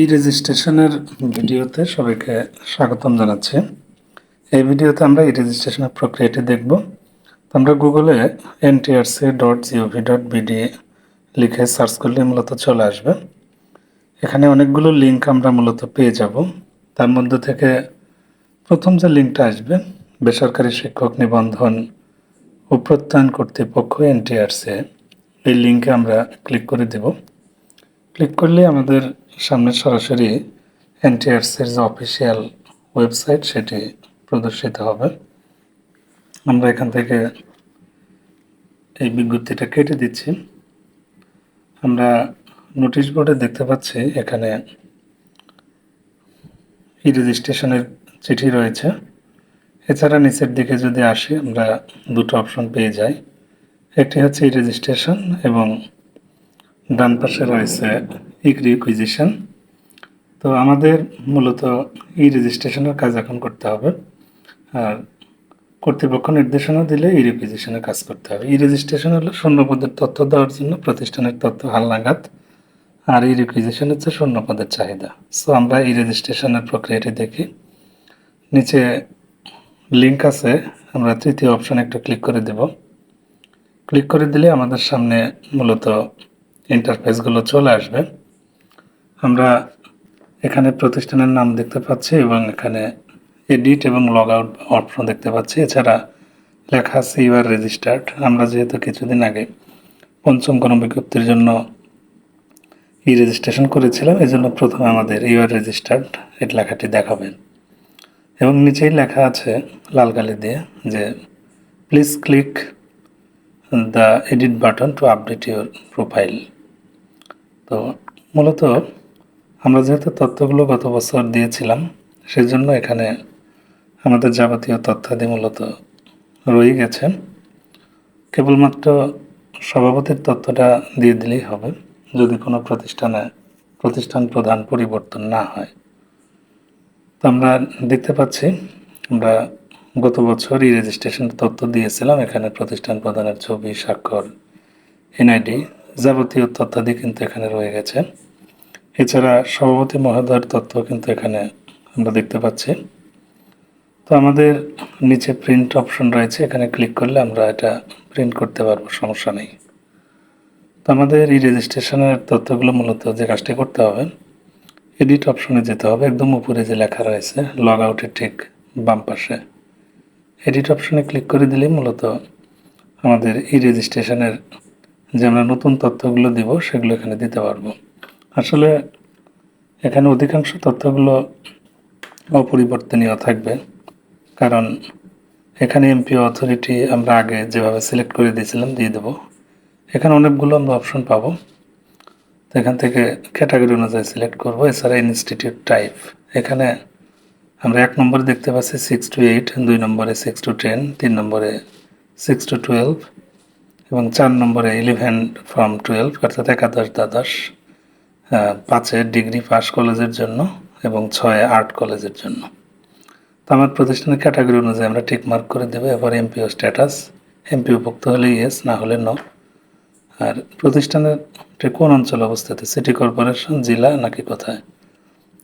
ই রেজিস্ট্রেশনের ভিডিওতে সবাইকে স্বাগতম জানাচ্ছি। এই ভিডিওতে আমরা ই রেজিস্ট্রেশনের প্রক্রিয়াটি দেখব। আমরা গুগলে NTRC dot GOV dot BD লিখে সার্চ করলে মূলত চলে আসবে। এখানে অনেকগুলো লিঙ্ক আমরা মূলত পেয়ে যাব। তার মধ্যে থেকে প্রথম যে লিঙ্কটা আসবে, বেসরকারি শিক্ষক নিবন্ধন ও প্রত্যয়ন কর্তৃপক্ষ এনটিআরসি এই লিঙ্কে আমরা ক্লিক করে দেব। ক্লিক করলে আমাদের সামনে সরাসরি এনটিআরসির যে অফিসিয়াল ওয়েবসাইট সেটি প্রদর্শিত হবে। আমরা এখান থেকে এই বিজ্ঞপ্তিটা কেটে দিচ্ছি। আমরা নোটিশ বোর্ডে দেখতে পাচ্ছি এখানে ই রেজিস্ট্রেশনের চিঠি রয়েছে। এছাড়া নিচের দিকে যদি আসি, আমরা দুটো অপশন পেয়ে যাই। একটি হচ্ছে ই রেজিস্ট্রেশন এবং ডান পাশে রয়েছে ই রিকুইজিশন তো আমাদের মূলত ই রেজিস্ট্রেশনের কাজ এখন করতে হবে। আর কর্তৃপক্ষ নির্দেশনা দিলে ই রিকুইজিশনের কাজ করতে হবে। ই রেজিস্ট্রেশন হলো শূন্যপদের তথ্য দেওয়ার জন্য প্রতিষ্ঠানের তথ্য হালনাগাদ আর ই রিকুইজিশন হচ্ছে শূন্যপদের চাহিদা। সো আমরা ই রেজিস্ট্রেশনের প্রক্রিয়াটি দেখি। নিচে লিঙ্ক আছে। আমরা তৃতীয় অপশানে একটু ক্লিক করে দেব। ক্লিক করে দিলে আমাদের সামনে মূলত ইন্টারফেসগুলো চলে আসবে। আমরা এখানে প্রতিষ্ঠানের নাম দেখতে পাচ্ছি এবং এখানে এডিট এবং লগ আউট অপশন দেখতে পাচ্ছি। এছাড়া লেখা আছে ইউআর রেজিস্টার্ড আমরা যেহেতু কিছুদিন আগে পঞ্চম কোনো বিজ্ঞপ্তির জন্য ই রেজিস্ট্রেশন করেছিলাম এই জন্য প্রথমে আমাদের ইউআর রেজিস্টার্ড এই লেখাটি দেখাবেন এবং নিচেই লেখা আছে লাল কালি দিয়ে যে please click the edit button to update your profile তো মূলত আমরা যেহেতু তথ্যগুলো গত বছর দিয়েছিলাম, সেজন্য এখানে আমাদের যাবতীয় তথ্যাদি মূলত রয়ে গেছে। কেবলমাত্র সভাপতির তথ্যটা দিয়ে দিলেই হবে, যদি কোনো প্রতিষ্ঠানে প্রতিষ্ঠান প্রধান পরিবর্তন না হয়। তো আমরা দেখতে পাচ্ছি, আমরা গত বছরই রেজিস্ট্রেশন তথ্য দিয়েছিলাম, এখানে প্রতিষ্ঠান প্রধানের ছবি, স্বাক্ষর এনআইডি যাবতীয় তথ্যাদি কিন্তু এখানে রয়ে গেছে। এছাড়া সভাপতি মহোদয়ের তথ্য কিন্তু এখানে আমরা দেখতে পাচ্ছি। তো আমাদের নিচে প্রিন্ট অপশন রয়েছে, এখানে ক্লিক করলে আমরা এটা প্রিন্ট করতে পারব, সমস্যা নেই। তো আমাদের এই রেজিস্ট্রেশনের তথ্যগুলো মূলত যে কাজটি করতে হবে এডিট অপশনে যেতে হবে, একদম উপরে যে লেখা রয়েছে লগ আউটের ঠিক বাম পাশে। এডিট অপশনে ক্লিক করে দিলেই মূলত আমাদের ই রেজিস্ট্রেশনের যে আমরা নতুন তথ্যগুলো দিব, সেগুলো এখানে দিতে পারব। আসলে এখানে অধিকাংশ তথ্যগুলো অপরিবর্তনীয় থাকবে। কারণ এখানে এমপি অথরিটি আমরা আগে যেভাবে সিলেক্ট করে দিয়েছিলাম, দিয়ে দেবো। এখানে অনেকগুলো আমরা অপশন পাবো। তো এখান থেকে ক্যাটাগরি অনুযায়ী সিলেক্ট করব, এছাড়া ইনস্টিটিউট টাইপ এখানে আমরা এক নম্বরে দেখতে পাচ্ছি সিক্স টু এইট দুই নম্বরে সিক্স টু টেন তিন নম্বরে সিক্স টু টুয়েলভ এবং চার নম্বরে ইলেভেন ফ্রম টুয়েলভ অর্থাৎ একাদশ দ্বাদশ পাঁচে ডিগ্রি পাস কলেজের জন্য এবং ছয় আর্ট কলেজের জন্য। তো আমার প্রতিষ্ঠানের ক্যাটাগরি অনুযায়ী আমরা টিক মার্ক করে দেবো, এবার এমপিও স্ট্যাটাস এমপিও ভুক্ত হলে ইয়েস না হলে ন আর প্রতিষ্ঠানের কোন অঞ্চলে অবস্থিত? সিটি কর্পোরেশন জেলা নাকি কোথায়?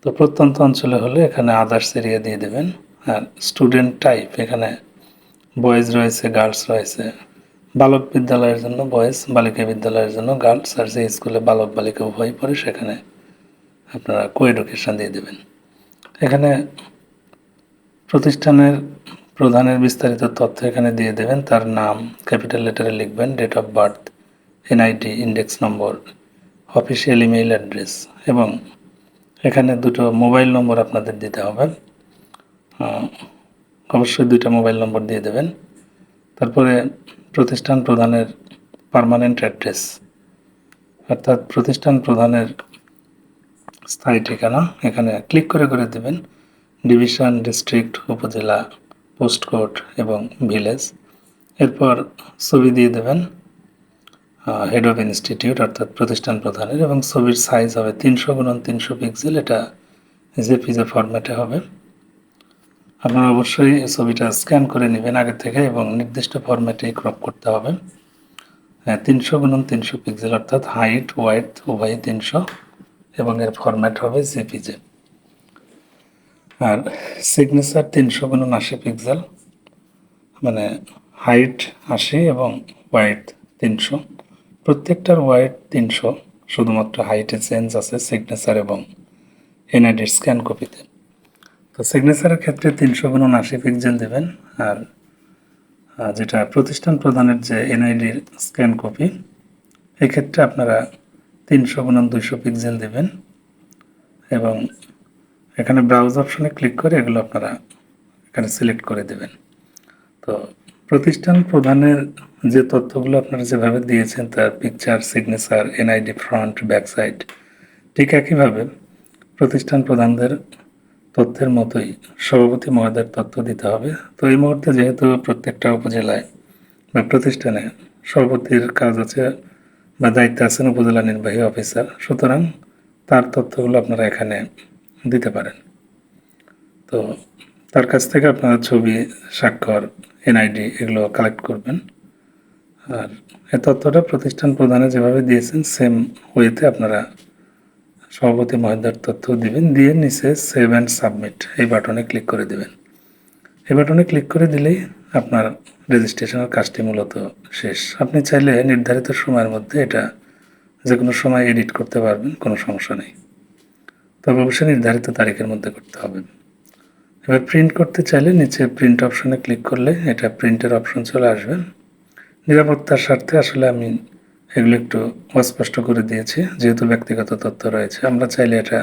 তো প্রত্যন্ত অঞ্চলে হলে এখানে আদার্স এরিয়া দিয়ে দেবেন। আর স্টুডেন্ট টাইপ এখানে বয়েজ রয়েছে গার্লস রয়েছে। বালক বিদ্যালয়ের জন্য বয়েজ বালিকা বিদ্যালয়ের জন্য গার্লস আর যে স্কুলে বালক বালিকা উভয় পড়ে, সেখানে আপনারা কো এডুকেশন দিয়ে দেবেন। এখানে প্রতিষ্ঠানের প্রধানের বিস্তারিত তথ্য এখানে দিয়ে দেবেন। তার নাম, ক্যাপিটাল লেটারে লিখবেন, date of birth NID index number, official email address এবং এখানে দুটো মোবাইল নম্বর আপনাদের দিতে হবে। অবশ্যই দুইটা মোবাইল নম্বর দিয়ে দেবেন। তারপরে প্রতিষ্ঠান প্রধানের পারমানেন্ট অ্যাড্রেস অর্থাৎ প্রতিষ্ঠান প্রধানের স্থায়ী ঠিকানা, এখানে ক্লিক করে করে দেবেন division district upazila post code এবং ভিলেজ এরপর ছবি দিয়ে দেবেন হেড অফ ইনস্টিটিউট অর্থাৎ প্রতিষ্ঠান প্রধানের, এবং ছবির সাইজ হবে তিনশো গুণন তিনশো পিক্সেল এটা জেপিজে ফরম্যাটে হবে। আপনারা অবশ্যই ছবিটা স্ক্যান করে নেবেন আগে থেকে এবং নির্দিষ্ট ফরম্যাটে ক্রপ করতে হবে। হ্যাঁ তিনশো গুণন তিনশো পিক্সেল অর্থাৎ হাইট ওয়াইট উভয় তিনশো এবং এর ফরম্যাট হবে জেপিজে আর সিগনেচার তিনশো গুণন আশি পিক্সেল মানে হাইট আশি এবং ওয়াইড তিনশো। প্রত্যেকটার ওয়াইড তিনশো, শুধুমাত্র হাইটে চেঞ্জ আছে সিগনেচার এবং এনআইডির স্ক্যান কপিতে তো সিগনেচারের ক্ষেত্রে তিনশো গুণন আশি পিক্সেল দেবেন আর যেটা প্রতিষ্ঠান প্রদানের যে এনআইডির স্ক্যান কপি এক্ষেত্রে আপনারা তিনশো গুণন দুইশো পিক্সেল দেবেন এবং এখানে ব্রাউজ অপশনে ক্লিক করে এগুলো আপনারা এখানে সিলেক্ট করে দেবেন। তো প্রতিষ্ঠান প্রধানের যে তথ্যগুলো আপনারা যেভাবে দিয়েছেন, তার picture signature NID front back side ঠিক একইভাবে প্রতিষ্ঠান প্রধানদের তথ্যের মতোই সভাপতি মহোদয়ের তথ্য দিতে হবে। তো এই মুহূর্তে যেহেতু প্রত্যেকটা উপজেলায় বা প্রতিষ্ঠানে সভাপতির কাজ আছে বা দায়িত্বে আছেন উপজেলা নির্বাহী অফিসার, সুতরাং তার তথ্যগুলো আপনারা এখানে দিতে পারেন। তো তার কাছ থেকে আপনারা ছবি, স্বাক্ষর, এনআইডি এগুলো কালেক্ট করবেন। আর এ তথ্যটা প্রতিষ্ঠান প্রধানে যেভাবে দিয়েছেন সেম ওয়েতে আপনারা সভাপতি মহোদয়ের তথ্য দিবেন, দিয়ে নিচে সেভ অ্যান্ড সাবমিট এই বাটনে ক্লিক করে দেবেন। এই বাটনে ক্লিক করে দিলেই আপনার রেজিস্ট্রেশনের কাজটি মূলত শেষ। আপনি চাইলে নির্ধারিত সময়ের মধ্যে এটা যে কোনো সময় এডিট করতে পারবেন, কোনো সমস্যা নেই। তবে অবশ্যই নির্ধারিত তারিখের মধ্যে করতে হবে। এবার প্রিন্ট করতে চাইলে নিচে প্রিন্ট অপশনে ক্লিক করলে এটা প্রিন্টের অপশন চলে আসবে। নিরাপত্তার স্বার্থে আসলে আমি এগুলো একটু অস্পষ্ট করে দিয়েছি। যেহেতু ব্যক্তিগত তথ্য রয়েছে, আমরা চাইলে এটা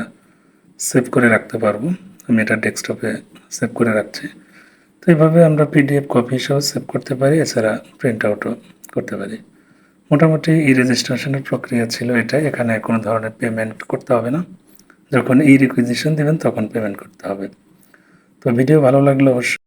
সেভ করে রাখতে পারব। আমি এটা ডেস্কটপে সেভ করে রাখছি। তো এইভাবে আমরা পিডিএফ কপি হিসেবে সেভ করতে পারি, এছাড়া প্রিন্ট আউটও করতে পারি। মোটামুটি ই রেজিস্ট্রেশনের প্রক্রিয়া ছিল এটা, এখানে কোনো ধরনের পেমেন্ট করতে হবে না। যখন ই রিকুইজিশন দেবেন, তখন পেমেন্ট করতে হবে। তো ভিডিও ভালো লাগলে অবশ্যই